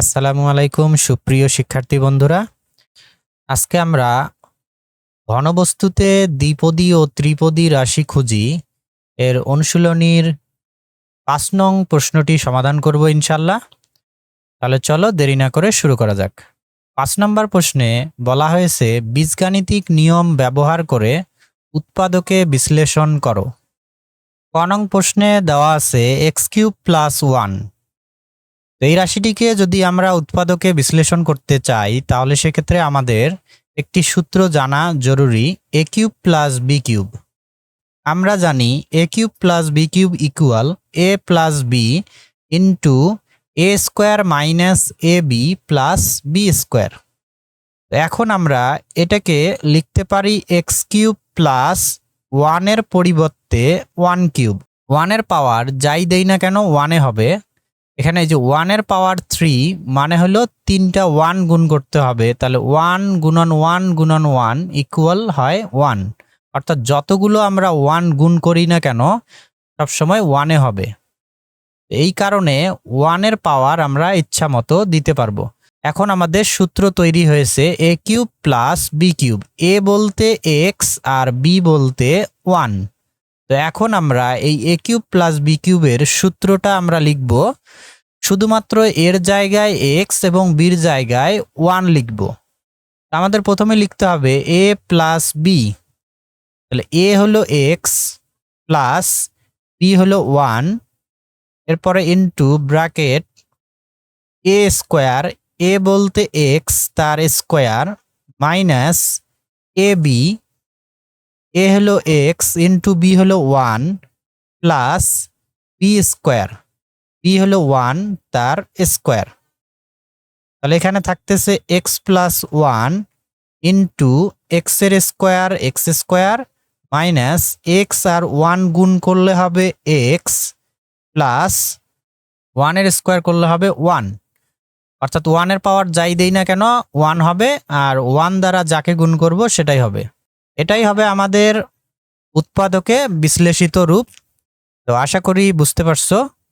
আসসালামু আলাইকুম, সুপ্রিয় শিক্ষার্থী বন্ধুরা। আজকে আমরা ঘনবস্তুতে দ্বিপদী ও ত্রিপদী রাশি খুঁজি। এর অনুশীলনীর পাঁচ নং প্রশ্নটি সমাধান করব ইনশাল্লাহ তাহলে চলো দেরি না করে শুরু করা যাক। পাঁচ নম্বর প্রশ্নে বলা হয়েছে, বীজগাণিতিক নিয়ম ব্যবহার করে উৎপাদকে বিশ্লেষণ করো। ক নং প্রশ্নে দেওয়া আছে, এক্স কিউব প্লাস ওয়ান। তো এই রাশিটিকে যদি আমরা উৎপাদকে বিশ্লেষণ করতে চাই, তাহলে সেক্ষেত্রে আমাদের একটি সূত্র জানা জরুরি A cube plus B cube. আমরা জানি A cube plus B cube equal A plus B into A square minus A B plus B square এখন আমরা এটাকে লিখতে পারি এক্স কিউব প্লাস ওয়ানের পরিবর্তে ওয়ান কিউব। ওয়ানের পাওয়ার যাই দেই না কেন ওয়ানে হবে। এখানে এই যে ওয়ানের পাওয়ার থ্রি মানে হলো তিনটা ওয়ান গুণ করতে হবে। তাহলে ওয়ান গুণন ওয়ান গুণন ওয়ান ইকুয়াল হয় ওয়ান অর্থাৎ যতগুলো আমরা ওয়ান গুণ করি না কেন, সবসময় ওয়ানে হবে। এই কারণে ওয়ানের পাওয়ার আমরা ইচ্ছা মতো দিতে পারব। এখন আমাদের সূত্র তৈরি হয়েছে A cube plus B cube A বলতে এক্স আর বি বলতে ওয়ান তো এখন আমরা এই এ কিউব প্লাস বি কিউবের সূত্রটা আমরা লিখব। শুধুমাত্র এর জায়গায় এক্স এবং বির জায়গায় ওয়ান লিখব। আমাদের প্রথমে লিখতে হবে এ প্লাস বি তাহলে এ হলো এক্স প্লাস বি হলো ওয়ান এরপরে into bracket A square A বলতে এক্স তার square minus A B A হলো এক্স ইন্টু বি হলো one plus B square B হলো ওয়ান তার স্কোয়ার তাহলে এখানে থাকতেছে এক্স প্লাস ওয়ান ইন্টু এক্সের square X square minus X আর ওয়ান গুণ করলে হবে এক্স প্লাস ওয়ানের স্কোয়ার করলে হবে ওয়ান অর্থাৎ ওয়ানের পাওয়ার যাই দেই না কেন ওয়ান হবে আর ওয়ান দ্বারা যাকে গুণ করব সেটাই হবে। এটাই হবে আমাদের উৎপাদকে বিশ্লেষিত রূপ। তো আশা করি বুঝতে পারছ।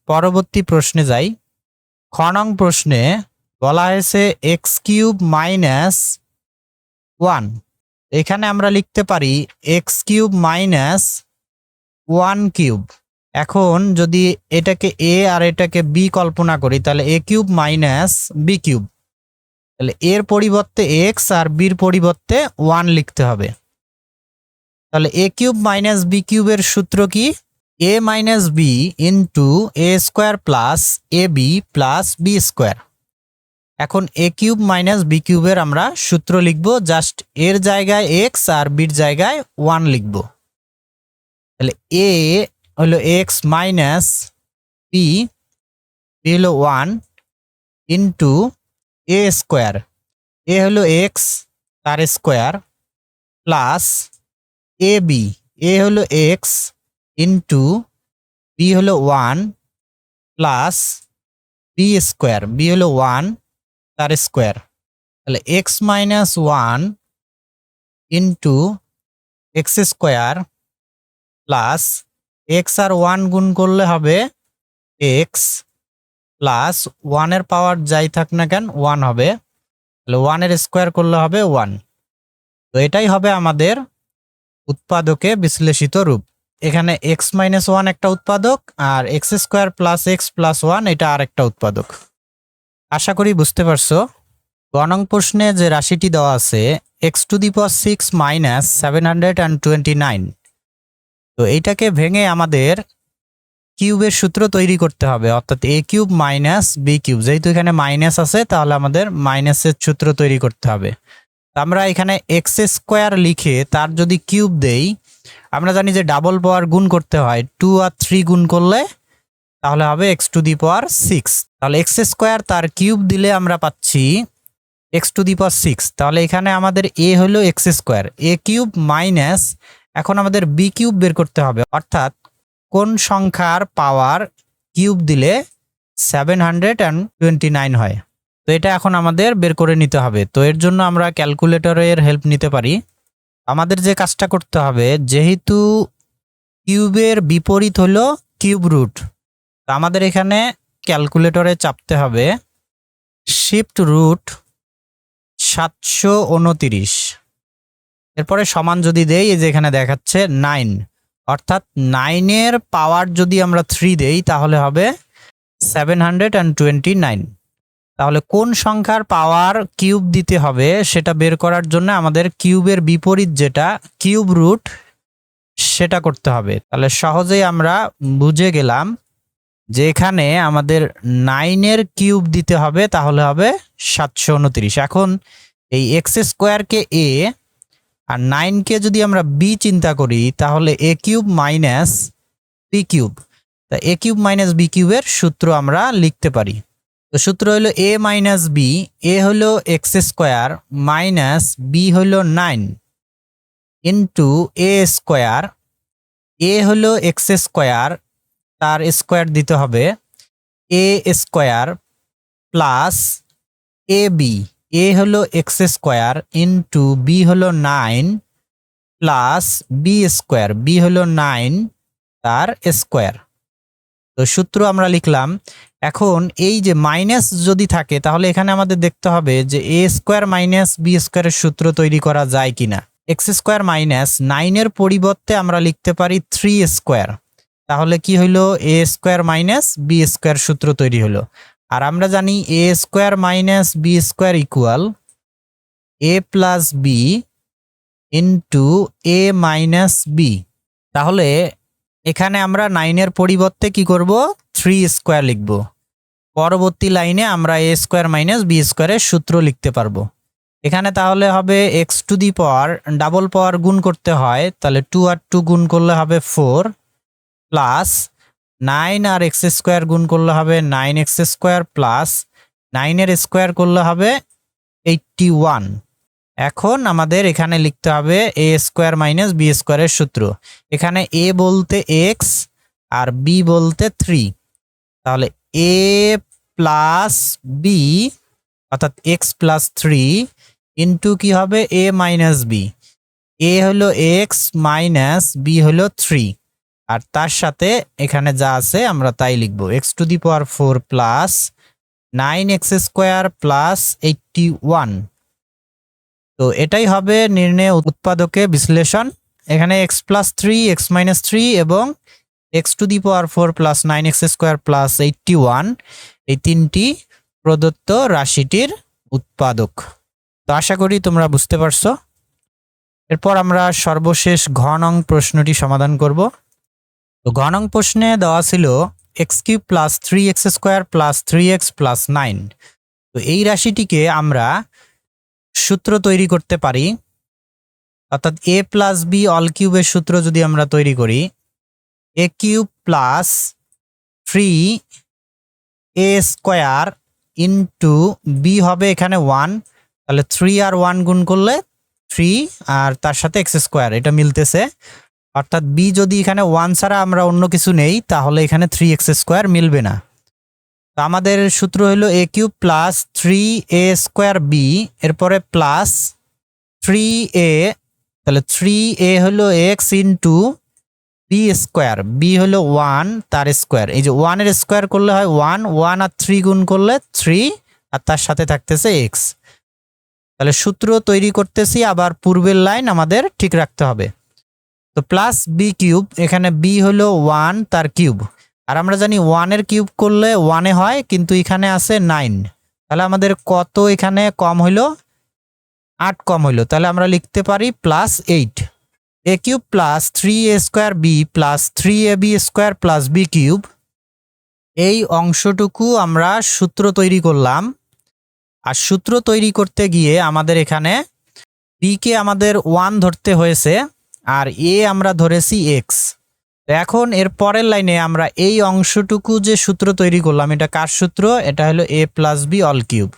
পরবর্তী প্রশ্নে যাই। খ নং প্রশ্নে বলা হয়েছে এক্স কিউব মাইনাস ওয়ান। এখানে আমরা লিখতে পারি X cube minus one cube. এখন যদি এটাকে এ আর এটাকে বি কল্পনা করি, তাহলে A cube minus B cube. তাহলে এর পরিবর্তে এক্স আর বির পরিবর্তে ওয়ান লিখতে হবে। তাহলে এ কিউব মাইনাস বি কিউবের সূত্র কি? A minus B into A square plus A B plus B square এখন এ কিউব মাইনাস বি কিউবের আমরা সূত্র লিখব জাস্ট এর জায়গায় এক্স আর বির জায়গায় ওয়ান লিখব। তাহলে এ হলো এক্স মাইনাস বি বি হলো one into A square A হলো এক্স তার square plus A B A হলো এক্স ইন্টু বি হলো one plus B square B হলো ওয়ান তার স্কোয়ার তাহলে X minus one into X square plus X আর one গুণ করলে হবে এক্স প্লাস ওয়ানের পাওয়ার যাই থাক না কেন ওয়ান হবে। তাহলে ওয়ানের স্কোয়ার করলে হবে ওয়ান তো এটাই হবে আমাদের উৎপাদকে বিশ্লেষিত রূপ। এখানে এক্স মাইনাস ওয়ান একটা উৎপাদক আর X square plus X plus one এটা আরেকটা উৎপাদক। আশা করি বুঝতে পারছ? গণং প্রশ্নে যে রাশিটি দেওয়া আছে X to the power six minus seven hundred and twenty nine তো এইটাকে ভেঙে আমাদের কিউবের সূত্র তৈরি করতে হবে, অর্থাৎ A cube minus B cube যেহেতু এখানে মাইনাস আছে, তাহলে আমাদের মাইনাসের সূত্র তৈরি করতে হবে। আমরা এখানে এক্স স্কোয়ার লিখে তার যদি কিউব দেই, আমরা জানি যে ডাবল পাওয়ার গুণ করতে হয় টু আর থ্রি গুণ করলে তাহলে হবে X to the power six তাহলে এক্স স্কোয়ার তার কিউব দিলে আমরা পাচ্ছি X to the power six তাহলে এখানে আমাদের এ হলো X square A cube minus এখন আমাদের বি কিউব বের করতে হবে। অর্থাৎ কোন সংখ্যার পাওয়ার কিউব দিলে seven hundred and twenty nine হয়। তো এটা এখন আমাদের বের করে নিতে হবে। তো এর জন্য আমরা ক্যালকুলেটরের হেল্প নিতে পারি। আমাদের যে কাজটা করতে হবে, যেহেতু কিউবের বিপরীত হলো কিউব রুট, তো আমাদের এখানে ক্যালকুলেটরে চাপতে হবে শিফট রুট সাতশো উনতিরিশ। এরপরে সমান যদি দেই, এই যে এখানে দেখাচ্ছে নাইন অর্থাৎ নাইনের পাওয়ার যদি আমরা থ্রি দেই, তাহলে হবে seven hundred and twenty nine তাহলে কোন সংখ্যার পাওয়ার কিউব দিতে হবে সেটা বের করার জন্য আমাদের কিউবের বিপরীত যেটা কিউব রুট সেটা করতে হবে। তাহলে সহজেই আমরা বুঝে গেলাম যে এখানে আমাদের নাইনের কিউব দিতে হবে, তাহলে হবে সাতশো উনত্রিশ। এখন এই এক্স স্কোয়ারকে এ আর নাইনকে যদি আমরা বি চিন্তা করি, তাহলে A cube minus B cube তা এ কিউব মাইনাস বি কিউবের সূত্র আমরা লিখতে পারি। তো সূত্র হলো এ মাইনাস বি এ হলো এক্স স্কোয়ার মাইনাস বি হলো nine into A square A হলো এক্স স্কোয়ার তার স্কোয়ার দিতে হবে A square plus A B A হলো এক্স স্কোয়ার ইন্টু বি হলো nine plus B square B হলো নাইন তার স্কোয়ার তো সূত্র আমরা লিখলাম, এখন এই যে মাইনাস যদি থাকে, তাহলে এখানে আমাদের দেখতে হবে যে এ স্কোয়ার মাইনাস বি স্কোয়ারের সূত্র তৈরি করা যায় কিনা। এক্স স্কোয়ার মাইনাস নাইনের পরিবর্তে আমরা লিখতে পারি থ্রি স্কোয়ার তাহলে কি হইল? A square minus B square সূত্র তৈরি হলো আর আমরা জানি A square minus B square equal A plus B into A minus B তাহলে এখানে আমরা নাইনের পরিবর্তে কি করব? থ্রি স্কোয়ার লিখব। পরবর্তী লাইনে আমরা এ স্কোয়ার মাইনাস বি স্কোয়ারের সূত্র লিখতে পারব। এখানে তাহলে হবে X to the power double power গুণ করতে হয়, তাহলে টু আর টু গুণ করলে হবে ফোর প্লাস নাইন আর এক্স স্কোয়ার গুণ করলে হবে নাইন এক্স স্কোয়ার প্লাস নাইনের স্কোয়ার করলে হবে এইটটি ওয়ান এখন আমাদের এখানে লিখতে হবে এ স্কোয়ার মাইনাস বি স্কোয়ারের সূত্র। এখানে এ বলতে এক্স আর বি বলতে থ্রি তাহলে এ প্লাস বি অর্থাৎ এক্স প্লাস থ্রি ইন্টু কি হবে? এ মাইনাস বি এ হলো এক্স মাইনাস বি হলো থ্রি আর তার সাথে এখানে যা আছে আমরা তাই লিখব। X to the power four plus nine X square plus eighty one তো এটাই হবে নির্ণয় উৎপাদকে বিশ্লেষণ। এখানে X plus three X minus three এবং X to the power four plus nine X square plus eighty one এই তিনটি প্রদত্ত রাশিটির উৎপাদক। তো আশা করি তোমরা বুঝতে পারছ। এরপর আমরা সর্বশেষ ঘ নং প্রশ্নটি সমাধান করব। তো ঘ নং প্রশ্নে দেওয়া ছিল X cube plus three X square plus three X plus nine তো এই রাশিটিকে আমরা সূত্র তৈরি করতে পারি, অর্থাৎ এ প্লাস বি অল কিউবের সূত্র যদি আমরা তৈরি করি A cube plus three A square into B হবে এখানে ওয়ান তাহলে থ্রি আর ওয়ান গুণ করলে থ্রি আর তার সাথে এক্স স্কোয়ার এটা মিলতেছে। অর্থাৎ বি যদি এখানে ওয়ান ছাড়া আমরা অন্য কিছু নেই, তাহলে এখানে থ্রি এক্স স্কোয়ার মিলবে না। আমাদের সূত্র হলো A cube plus three A square B এরপরে প্লাস থ্রি এ তাহলে থ্রি এ হলো X into B square B হলো ওয়ান তার স্কোয়ার, এই যে ওয়ানের স্কোয়ার করলে হয় ওয়ান ওয়ান আর থ্রি গুণ করলে থ্রি আর তার সাথে থাকতেছে এক্স তাহলে সূত্র তৈরি করতেছি, আবার পূর্বের লাইন আমাদের ঠিক রাখতে হবে। তো প্লাস বি কিউব, এখানে বি হলো ওয়ান তার কিউব। আর আমরা জানি ওয়ানের কিউব করলে ওয়ানে হয়, কিন্তু এখানে আছে নাইন তাহলে আমাদের কত এখানে কম হইল? আট কম হইল। তাহলে আমরা লিখতে পারি plus eight A cube plus three A square B plus three A B square plus B cube এই অংশটুকু আমরা সূত্র তৈরি করলাম। আর সূত্র তৈরি করতে গিয়ে আমাদের এখানে বিকে আমাদের ওয়ান ধরতে হয়েছে, আর এ আমরা ধরেছি এক্স এখন এর পরের লাইনে আমরা এই অংশটুকু যে সূত্র তৈরি করলাম, এটা কার সূত্র? এটা হলো A plus B all cube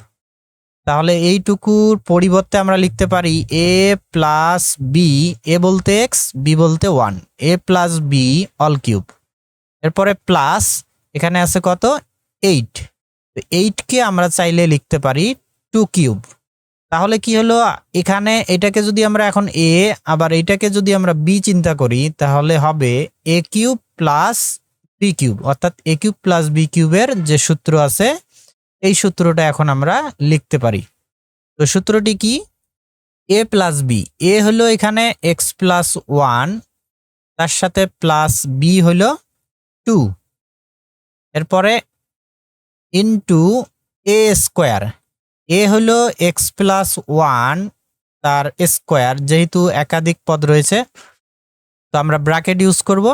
তাহলে এইটুকুর পরিবর্তে আমরা লিখতে পারি এ প্লাস বি এ বলতে এক্স বি বলতে one A plus B all cube এরপরে প্লাস এখানে আছে কত? এইট এইটকে আমরা চাইলে লিখতে পারি টু কিউব তাহলে কি হলো? এখানে এটাকে যদি আমরা এখন এ আবার এইটাকে যদি আমরা বি চিন্তা করি, তাহলে হবে A cube plus B cube. অর্থাৎ এ কিউব প্লাস বি কিউবের যে সূত্র আছে, এই সূত্রটা এখন আমরা লিখতে পারি। তো সূত্রটি কি? এ প্লাস বি এ হলো এখানে এক্স প্লাস ওয়ান, তার সাথে প্লাস বি হলো টু। এরপরে ইন্টু এ স্কোয়ার। এ হলো এক্স প্লাস ওয়ান তার স্কোয়ার যেহেতু একাধিক পদ রয়েছে, তো আমরা ব্র্যাকেট ইউজ করব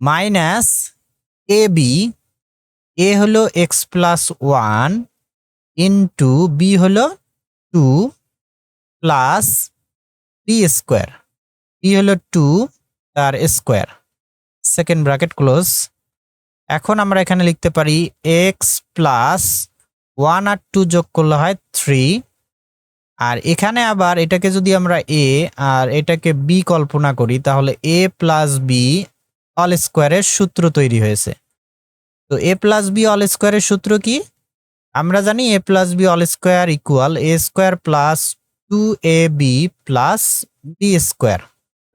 মাইনাস এ বি এ হলো X plus one into B হলো two plus B square B হলো টু তার স্কোয়ার সেকেন্ড ব্র্যাকেট ক্লোজ এখন আমরা এখানে লিখতে পারি এক্স প্লাস ওয়ান আর টু যোগ করলে হয় থ্রি। আর এখানে আবার এটাকে যদি আমরা এ আর এটাকে বি কল্পনা করি, তাহলে এ প্লাস বি অল স্কোয়ারের সূত্র তৈরি হয়েছে। তো এ প্লাস বি অল স্কোয়ারের সূত্র কি? আমরা জানি A plus B all square equal A square plus two A B plus B square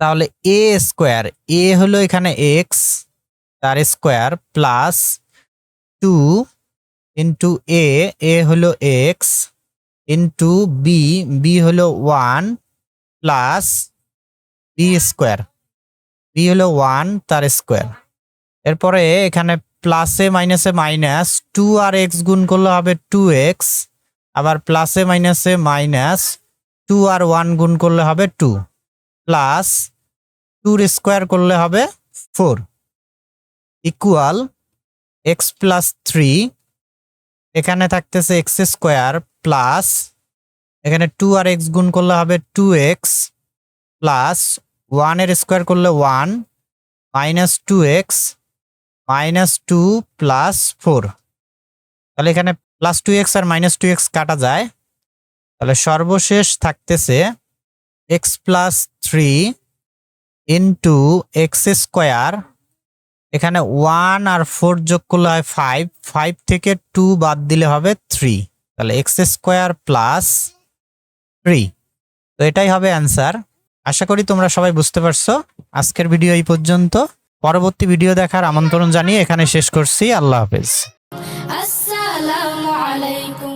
তাহলে এ স্কোয়ার এ হলো এখানে এক্স তার square plus two into A A হলো এক্স ইন্টু বি বি হলো one plus B square B হলো one তার square এরপরে এখানে প্লাসে মাইনাসে মাইনাস টু আর এক্স গুণ করলে হবে টু এক্স আবার প্লাসে মাইনাসে মাইনাস টু আর ওয়ান গুণ করলে হবে টু প্লাস টুর স্কোয়ার করলে হবে four equal X plus three এখানে থাকতেছে এক্স স্কোয়ার প্লাস, এখানে টু আর এক্স গুণ করলে হবে টু এক্স প্লাস ওয়ানের স্কোয়ার করলে one minus two X minus two plus four তাহলে এখানে প্লাস টু এক্স আর মাইনাস টু এক্স কাটা যায়। তাহলে সর্বশেষ থাকতেছে X plus three into X square এখানে ওয়ান আর ফোর যোগ করলে হয় ফাইভ ফাইভ থেকে টু বাদ দিলে হবে থ্রি তাহলে এক্স স্কোয়ার প্লাস থ্রি তো এটাই হবে অ্যান্সার আশা করি তোমরা সবাই বুঝতে পারছ। আজকের ভিডিও এই পর্যন্ত। পরবর্তী ভিডিও দেখার আমন্ত্রণ জানিয়ে এখানে শেষ করছি। আল্লাহ হাফেজ। আসসালামু আলাইকুম।